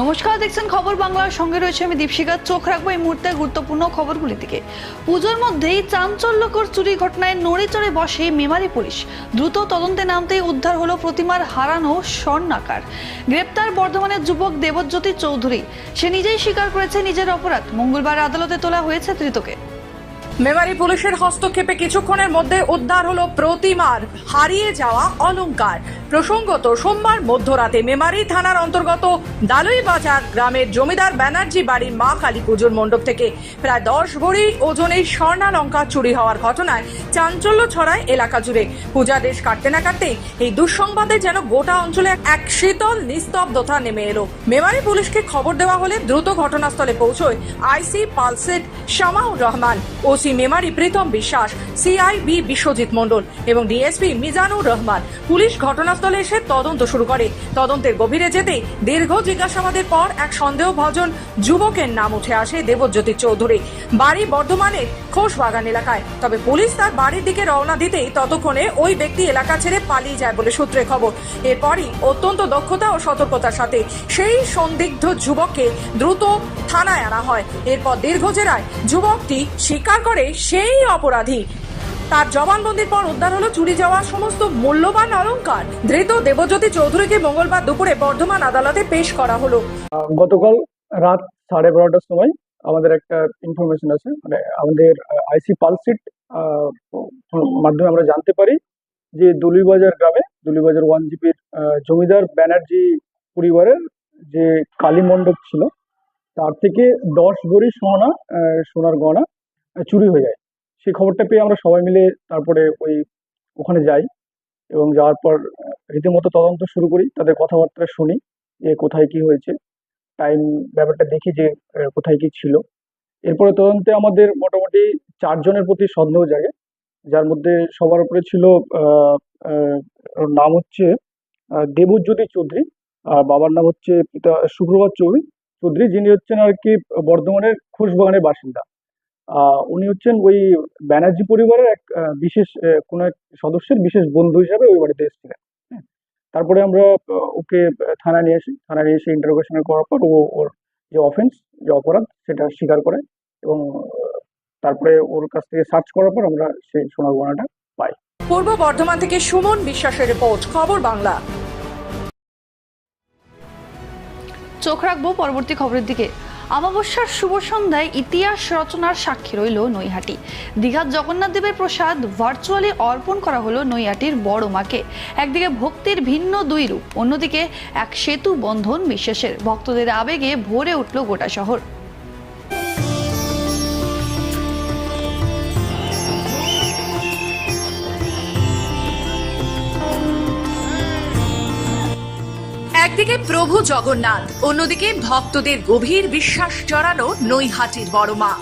নমস্কার, দেখছেন খবর বাংলার সঙ্গে রয়েছে আমি দীপশিকা চোখ রাখব এই মুহূর্তে গুরুত্বপূর্ণ খবরগুলি দিকে। পুজোর মধ্যেই চাঞ্চল্যকর চুরি ঘটনায় নড়ে চড়ে বসে মেমারি পুলিশ। দ্রুত তদন্তে নামতেই উদ্ধার হলো প্রতিমার হারানো স্বর্ণাকার। গ্রেপ্তার বর্ধমানের যুবক দেবজ্যোতি চৌধুরী। সে নিজেই স্বীকার করেছে নিজের অপরাধ। মঙ্গলবার আদালতে তোলা হয়েছে ধৃতকে। মেমারি পুলিশের হস্তক্ষেপে কিছুক্ষণের মধ্যে উদ্ধার হলো প্রতিমার। হারিয়ে যাওয়া অলংকার। প্রসঙ্গত, সোমবার মধ্যরাতে মেমারি থানার অন্তর্গত দালুই বাজার গ্রামের জমিদার ব্যানার্জি বাড়ির মা কালী পুজোর মণ্ডপ থেকে প্রায় দশ ভরি ওজনের স্বর্ণালঙ্কার চুরি হওয়ার ঘটনায় চাঞ্চল্য ছড়ায় এলাকা জুড়ে। পূজা দেশ কাটতে না কাটতেই এই দুঃসংবাদে যেন গোটা অঞ্চলে এক শীতল, নিস্তব্ধতা নেমে এলো। মেমারি পুলিশকে খবর দেওয়া হলে দ্রুত ঘটনাস্থলে পৌঁছয় IC Palsit Shamaur Rahman, OC Memari Pritam Biswas, CIB Biswajit মণ্ডল এবং ডিএসপি মিজানুর রহমান। পুলিশ ঘটনাস্থলে এসে তদন্ত শুরু করে। তদন্তের গভীরে যেতে দীর্ঘ জিজ্ঞাসাবাদের পর এক সন্দেহভাজন যুবকের নাম উঠে আসে দেবজ্যোতি চৌধুরী। বাড়ি বর্ধমানের খোশবাগান এলাকায়। তবে পুলিশ তার বাড়ির দিকে রওনা দিতেই ততক্ষণে ওই ব্যক্তি এলাকা ছেড়ে পালিয়ে যায় বলে সূত্রে খবর। এরপরই অত্যন্ত দক্ষতা ও সতর্কতার সাথে সেই সন্দিগ্ধ যুবককে দ্রুত থানায় আনা হয়। এরপর দীর্ঘ জেরায় যুবকটি স্বীকার করে সেই অপরাধী। তার জবানবন্দির পর উদ্ধার হলো চুরি যাওয়া সমস্ত মূল্যবান অলংকার। ধৃত দেবজ্যোতি চৌধুরীকে মঙ্গলবার দুপুরে বর্ধমান আদালতে পেশ করা হলো। গতকাল রাত সাড়ে বারোটার সময় আমাদের একটা ইনফরমেশন আছে মানে আমাদের আইসি পালসিট মাধ্যমে আমরা জানতে পারি যে দলিবাজার গ্রামে, দলিবাজার ওয়ান জিপির জমিদার ব্যানার্জি পরিবারের যে কালী মণ্ডপ ছিল, তার থেকে দশ ভরি সোনা সোনার গয়না চুরি হয়ে যায়। সেই খবরটা পেয়ে আমরা সবাই মিলে তারপরে ওই ওখানে যাই এবং যাওয়ার পর রীতিমতো তদন্ত শুরু করি। তাদের কথাবার্তা শুনি যে কোথায় কি হয়েছে টাইম ব্যাপারটা দেখি যে কোথায় কি ছিল। এরপরে তদন্তে আমাদের মোটামুটি চারজনের প্রতি সন্দেহ জাগে, যার মধ্যে সবার উপরে ছিল নাম হচ্ছে দেবজ্যোতি চৌধুরী, আর বাবার নাম হচ্ছে পিতা শুক্রবার চৌধুরী। চৌধুরী যিনি হচ্ছেন আর কি বর্ধমানের খুশবাগানের বাসিন্দা। উনি হচ্ছেন ওই ব্যানার্জি পরিবারের এক বিশেষ কোনো এক সদস্যের বিশেষ বন্ধু হিসাবে ওই বাড়িতে এসেছিলেন হ্যাঁ। তারপরে আমরা ওকে থানায় নিয়ে আসি। থানায় নিয়ে এসে ইন্টারোগেশন করার পর ও ওর যে অফেন্স যে অপরাধ সেটা স্বীকার করে এবং তারপরে ওর কাছ থেকে সার্চ করার পর আমরা সেই সোনার গয়নাটা পাই। পূর্ব বর্ধমান থেকে সুমন বিশ্বাসের রিপোর্ট খবর বাংলা। চোখ রাখব পরবর্তী খবরের দিকে। অমাবস্যার শুভ সন্ধ্যায় ইতিহাস রচনার সাক্ষী রইল নৈহাটি। দীঘার জগন্নাথ দেবের প্রসাদ ভার্চুয়ালি অর্পণ করা হলো নৈহাটির বড় মাকে। একদিকে ভক্তির ভিন্ন দুই রূপ, অন্যদিকে এক সেতু বন্ধন বিশ্বাসের ভক্তদের আবেগে ভরে উঠল গোটা শহর। একদিকে প্রভু জগন্নাথ, অন্যদিকে ভক্তদের গভীর বিশ্বাস জড়ানো নৈহাটির বড় মা।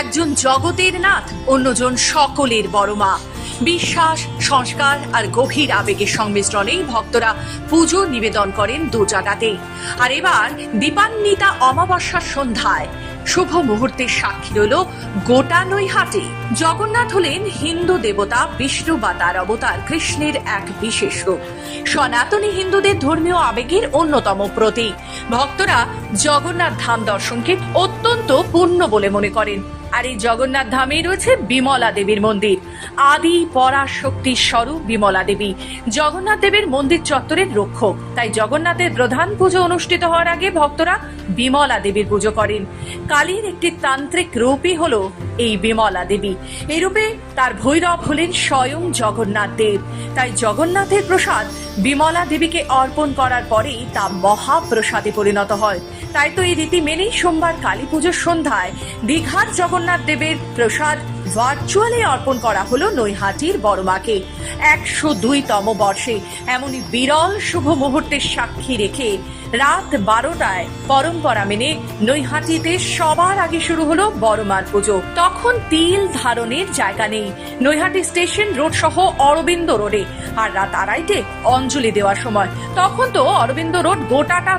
একজন জগতের নাথ, অন্যজন সকলের বড় মা। বিশ্বাস, সংস্কার আর গভীর আবেগের সংমিশ্রণেই ভক্তরা পুজো নিবেদন করেন দু জায়গাতেই আর এবার দীপান্বিতা অমাবস্যার সন্ধ্যায়। শুভ মুহূর্তের সাক্ষী রইল গোটা নৈহাটি জগন্নাথ হলেন হিন্দু দেবতা, বিষ্ণু বা তার অবতার, কৃষ্ণের এক বিশেষ রূপ। সনাতনী হিন্দুদের ধর্মীয় আবেগের অন্যতম প্রতীক। ভক্তরা জগন্নাথ ধাম দর্শনকে অত্যন্ত পূর্ণ বলে মনে করেন। আর এই জগন্নাথ ধামেই রয়েছে বিমলা দেবীর মন্দির। আদি পরাশক্তির স্বরূপ বিমলা দেবী। জগন্নাথ দেবের মন্দির চত্বরের রক্ষক। তাই জগন্নাথের প্রধান পুজো অনুষ্ঠিত হওয়ার আগে ভক্তরা বিমলা দেবীর পুজো করেন। কালীর একটি তান্ত্রিক রূপই হলো এই বিমলা দেবী। এই রূপে তার ভৈরব হলেন স্বয়ং জগন্নাথ দেব। তাই জগন্নাথের প্রসাদ বিমলা দেবীকে অর্পণ করার পরেই তা মহাপ্রসাদে পরিণত হয়। তাই তো এই রীতি মেনেই সোমবার কালী পুজোর সন্ধ্যায় দীঘার জগন্নাথ দেবের প্রসাদ ভার্চুয়ালি অর্পণ করা হলো নৈহাটির বড়মাকে। একশো দুইতম বর্ষে এমনই বিরল শুভ মুহূর্তের সাক্ষী রেখে রাত বারোটায় পরম্পরা মেনে নৈহাটিতে সবার আগে শুরু হলো বড়মার পুজো। তখন তিল ধারণের জায়গা নেই। নৈহাটি স্টেশন রোড সহ অরবিন্দ রোডে। আর রাত আড়াইটে অঞ্জলি দেওয়ার সময়। তখন তো অরবিন্দ রোড গোটাটা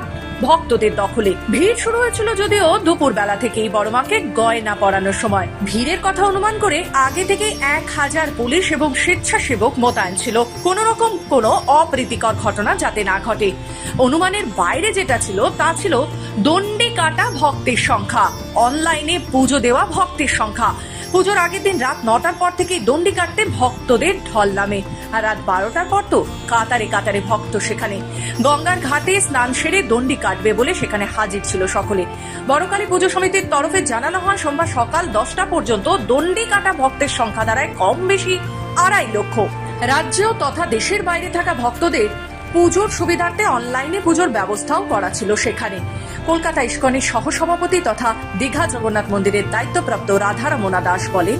ভক্তদের দখলে। ভিড় শুরু হয়েছিল যদিও দুপুর বেলা থেকেই বড়মাকে গয়না পরানোর সময়। ভিড়ের কথা অনুমান করে আগে থেকে এক হাজার পুলিশ এবং স্বেচ্ছাসেবক মোতায়েন ছিল। কোন রকম কোনো অপ্রীতিকর ঘটনা যাতে না ঘটে। অনুমানের বাইরে যেটা ছিল, তা ছিল দণ্ডে কাটা ভক্তের সংখ্যা। অনলাইনে পুজো দেওয়া ভক্তের সংখ্যা। পুজোর আগের দিন রাত নটার পর থেকেই দণ্ডি কাটতে ভক্তদের ঢল নামে। আর রাত বারোটার পর তো কাতারে কাতারে ভক্ত সেখানে। গঙ্গার ঘাটে স্নান সেরে দণ্ডি কাটবে বলে সেখানে হাজির ছিল সকলে। বড়কালী পুজো সমিতির তরফে জানানো হয়, সোমবার সকাল দশটা পর্যন্ত দণ্ডি কাটা ভক্তের সংখ্যা দাঁড়ায় কম বেশি আড়াই লক্ষ। রাজ্য তথা দেশের বাইরে থাকা ভক্তদের পুজোর সুবিধার্থে অনলাইনে পুজোর ব্যবস্থাও করা ছিল সেখানে। কলকাতা ইস্কনের সহসভাপতি তথা দীঘা জগন্নাথ মন্দিরের দায়িত্বপ্রাপ্ত রাধারমনা দাস বলেন,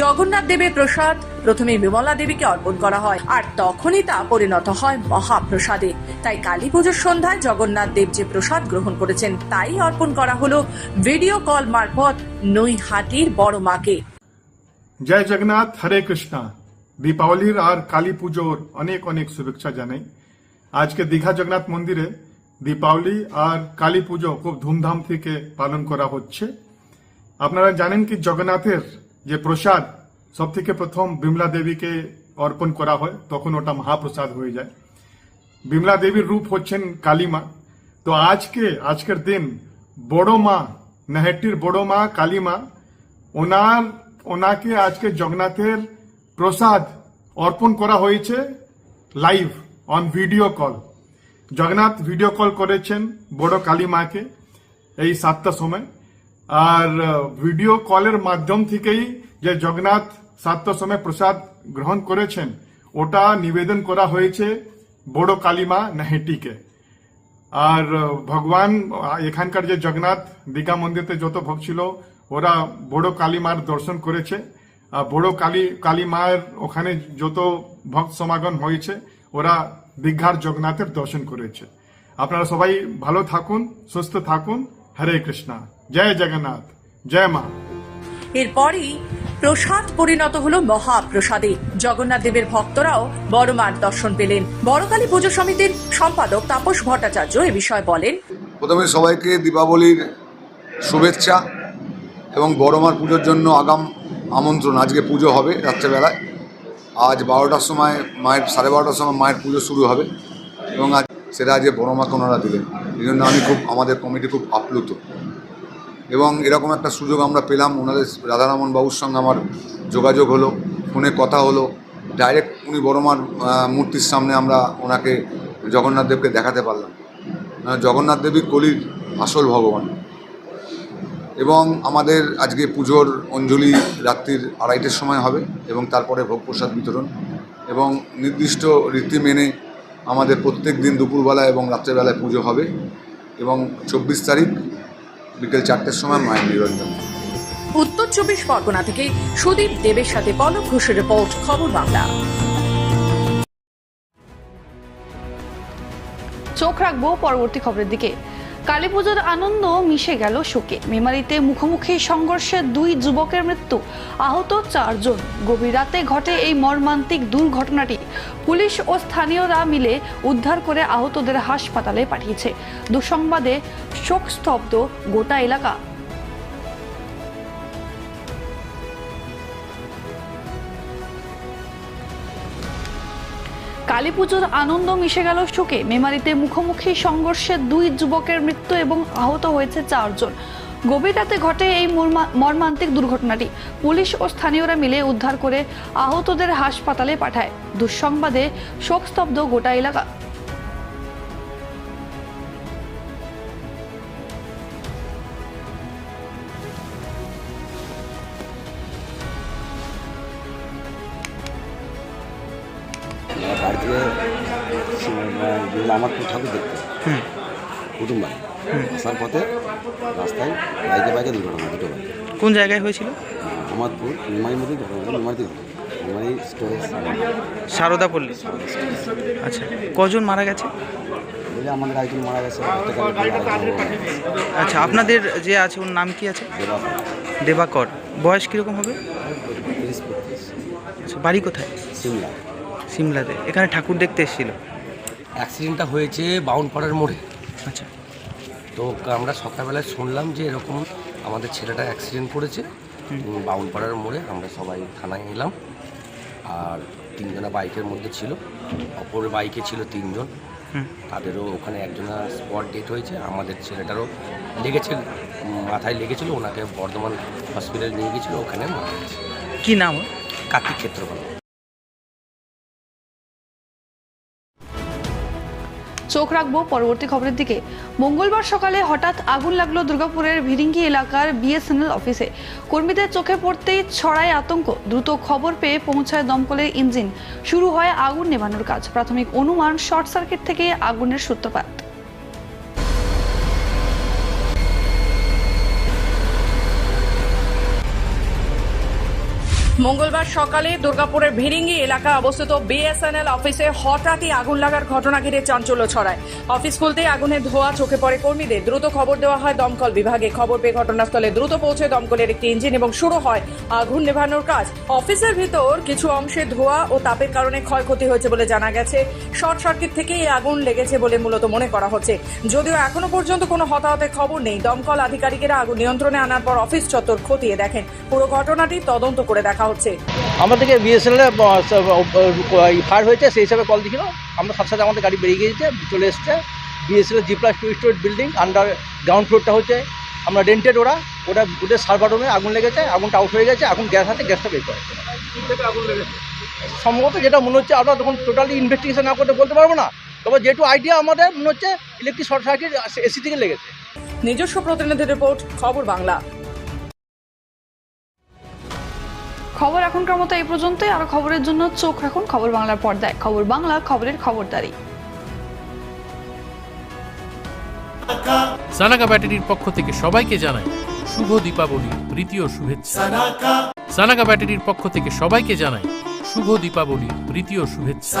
জগন্নাথ দেবের প্রসাদ প্রথমে বিমলা দেবীকে অর্পণ করা হয়, আর তখনই তা পরিণত হয় মহাপ্রসাদে। তাই কালী পুজোর সন্ধ্যায় জগন্নাথ দেব যে প্রসাদ গ্রহণ করেছেন, তাই অর্পণ করা হলো ভিডিও কল মারফত নৈহাটির বড় মাকে। জয় জগন্নাথ, হরে কৃষ্ণা। দীপাবলির আর কালী পুজোর অনেক অনেক শুভেচ্ছা জানাই। আজকে দীঘা জগন্নাথ মন্দিরে দীপাবলি আর কালী পুজো খুব ধুমধাম থেকে পালন করা হচ্ছে। আপনারা জানেন কি জগন্নাথের যে প্রসাদ সব থেকে প্রথম বিমলা দেবীকে অর্পণ করা হয়, তখন ওটা মহাপ্রসাদ হয়ে যায়। বিমলা দেবীর রূপ হচ্ছেন কালীমা তো আজকে, আজকের দিন বড় মা নেহেটির বড় মা কালীমা ওনার, ওনাকে আজকে জগন্নাথের প্রসাদ অর্পণ করা হয়েছে live on video call Jagannath video call করেছেন বড় কালী মাকে এই সাতটার সময়। আর ভিডিও কলের মাধ্যম থেকেই যে জগন্নাথ সাতটার সময় প্রসাদ গ্রহণ করেছেন, ওটা নিবেদন করা হয়েছে বড় কালীমা নেহেটিকে। আর ভগবান, এখানকার যে জগন্নাথ দীঘা মন্দিরতে যত ভক্ত ছিল, ওরা বড় কালী মার দর্শন করেছে। আর বড় কালী কালী মায়ের ওখানে যত ভক্ত সমাগম হয়েছে, ওরা দীঘার জগন্নাথের দর্শন করেছে। আপনারা সবাই ভালো থাকুন সুস্থ থাকুন। হরে কৃষ্ণা। জয় জগন্নাথ। জয় মা। এরপরই প্রসাদ পরিণত হলো মহাপ্রসাদে। জগন্নাথ দেবের ভক্তরাও বড়মার দর্শন পেলেন। বড়কালী পুজো সমিতির সম্পাদক তাপস ভট্টাচার্য এ বিষয়ে বলেন প্রথমে সবাইকে দীপাবলির শুভেচ্ছা এবং বড়মার পুজোর জন্য আগাম আমন্ত্রণ। আজকে পুজো হবে রাত্রেবেলায়। আজ বারোটার সময় মায়ের, সাড়ে বারোটার সময় মায়ের পুজো শুরু হবে এবং আজ সেটা আজকে বড়মাকে ওনারা দিলেন এই জন্য আমি খুব, আমাদের কমিটি খুব আপ্লুত। এবং এরকম একটা সুযোগ আমরা পেলাম, ওনাদের রাধারমন বাবুর সঙ্গে আমার যোগাযোগ হলো, ফোনে কথা হলো। ডাইরেক্ট উনি বড়মার মূর্তির সামনে আমরা ওনাকে জগন্নাথ দেবকে দেখাতে পারলাম। জগন্নাথ দেবী কলির আসল ভগবান। এবং আমাদের আজকে পুজোর অঞ্জলি রাত্রির আড়াইটের সময় হবে এবং তারপরে ভোগ প্রসাদ বিতরণ এবং নির্দিষ্ট রীতি মেনে আমাদের প্রত্যেক দিন দুপুরবেলা এবং রাত্রেবেলায় পুজো হবে এবং চব্বিশ তারিখ বিকেল চারটের সময় মায়ের নিরঞ্জন। উত্তর চব্বিশ পরগনা থেকে সুদীপ দেবের সাথে পলক ঘোষের রিপোর্ট খবর বাংলা। চোখ রাখব পরবর্তী খবরের দিকে। কালী পুজোর আনন্দ মিশে গেল শোকে। মেমারিতে মুখোমুখি সংঘর্ষে দুই যুবকের মৃত্যু। আহত চারজন। গভীর রাতে ঘটে এই মর্মান্তিক দুর্ঘটনাটি। পুলিশ ও স্থানীয়রা মিলে উদ্ধার করে আহতদের হাসপাতালে পাঠিয়েছে। দুঃসংবাদে শোকস্তব্ধ গোটা এলাকা। কালী পুজোর আনন্দ মিশে গেল শোকে। মেমারিতে মুখোমুখি সংঘর্ষে দুই যুবকের মৃত্যু এবং আহত হয়েছে চারজন। গভীর রাতে ঘটে এই মর্মা- মর্মান্তিক দুর্ঘটনাটি। পুলিশ ও স্থানীয়রা মিলে উদ্ধার করে আহতদের হাসপাতালে পাঠায়। দুঃসংবাদে শোকস্তব্ধ গোটা এলাকা। আহ, গেলাম আমার ঠাকুর দেখতে। কুটুম বাড়ি। আসার পথে রাস্তায় বাইকে বাইকে দুর্ঘটনা দুটো বাইক। কোন জায়গায় হয়েছিল? আমাদপুর নিমাই মধ্যে ঘটনা নিমাই নিমাই স্টোরেজ সারদা। পল্লী। আচ্ছা কজন মারা গেছে? বলে আমাদের একজন মারা গেছে। আচ্ছা আপনাদের যে আছে ওর নাম কি আছে? দেবা দেবাকর। বয়স কীরকম হবে? আচ্ছা বাড়ি কোথায়? সিমলা। সিমলাতে। এখানে ঠাকুর দেখতে এসেছিল। অ্যাক্সিডেন্টটা হয়েছে বাউনপাড়ার মোড়ে। আচ্ছা। তো আমরা সকালবেলায় শুনলাম যে এরকম আমাদের ছেলেটা অ্যাক্সিডেন্ট করেছে। বাউনপাড়ার মোড়ে আমরা সবাই থানায় এলাম। আর তিনজনা বাইকের মধ্যে ছিল। অপর বাইকে ছিল তিনজন। তাদেরও ওখানে একজনা স্পট ডেট হয়েছে। আমাদের ছেলেটারও লেগেছে মাথায় লেগেছিল। ওনাকে বর্ধমান হসপিটালে নিয়ে গেছিল। ওখানে মারা গেছে। কি নাম? কার্তিক ক্ষেত্রপাল। চোখ রাখব পরবর্তী খবরের দিকে। মঙ্গলবার সকালে হঠাৎ আগুন লাগল দুর্গাপুরের ভিরিঙ্গি এলাকার বিএসএনএল অফিসে। কর্মীদের চোখে পড়তেই ছড়ায় আতঙ্ক। দ্রুত খবর পেয়ে পৌঁছায় দমকলের ইঞ্জিন। শুরু হয় আগুন নেভানোর কাজ। প্রাথমিক অনুমান শর্ট সার্কিট থেকে আগুনের সূত্রপাত। মঙ্গলবার সকালে দুর্গাপুরের ভিরিঙ্গি এলাকায় অবস্থিত বিএসএনএল অফিসে হঠাৎই আগুন লাগার ঘটনা ঘিরে চাঞ্চল্য ছড়ায়। অফিস খুলতেই আগুনের ধোঁয়া চোখে পড়ে কর্মীদের। দ্রুত খবর দেওয়া হয় দমকল বিভাগে। খবর পেয়ে ঘটনাস্থলে দ্রুত পৌঁছে দমকলের একটি ইঞ্জিন এবং শুরু হয় আগুন নেভানোর কাজ। অফিসের ভিতর কিছু অংশে ধোঁয়া ও তাপের কারণে ক্ষয়ক্ষতি হয়েছে বলে জানা গেছে। শর্ট সার্কিট থেকে এই আগুন লেগেছে বলে মূলত মনে করা হচ্ছে। যদিও এখনও পর্যন্ত কোনো হতাহতের খবর নেই। দমকল আধিকারিকেরা আগুন নিয়ন্ত্রণে আনার পর অফিস চত্বর খতিয়ে দেখেন। পুরো ঘটনাটি তদন্ত করে দেখা হচ্ছে? আমাদেরকে বিএসএনএল ফায়ার হয়েছে সেই হিসাবে কল দিছিল আমরা সাথে সাথে আমাদের গাড়ি বেরিয়ে গিয়েছে চলে এসছে। BSNL G plus two store building underground ফ্লোরটা হচ্ছে। আমরা রেন্টেড ওরা ওটা ওদের সার্ভার রুমে আগুন লেগেছে আগুনটা আউট হয়ে গেছে এখন গ্যাস আছে গ্যাসটা বের করে। সম্ভবত যেটা মনে হচ্ছে আমরা তখন টোটালি ইনভেস্টিগেশন না করতে বলতে পারব না। তবে যেটু আইডিয়া আমাদের মনে হচ্ছে ইলেকট্রিক শর্ট সার্কিট এসি থেকে লেগেছে। নিজস্ব প্রতিনিধি রিপোর্ট খবর বাংলা। খবর এখনকার মতো এই পর্যন্তই। আরও খবরের জন্য চোখ রাখুন খবর বাংলার পর্দায়। খবর বাংলা খবরের খবরদারি। সানাকা। ব্যাটারির পক্ষ থেকে সবাইকে জানাই শুভ দীপাবলি প্রীতি ও শুভেচ্ছা। সানাকা। ব্যাটারির পক্ষ থেকে সবাইকে জানাই শুভ দীপাবলি প্রীতি ও শুভেচ্ছা।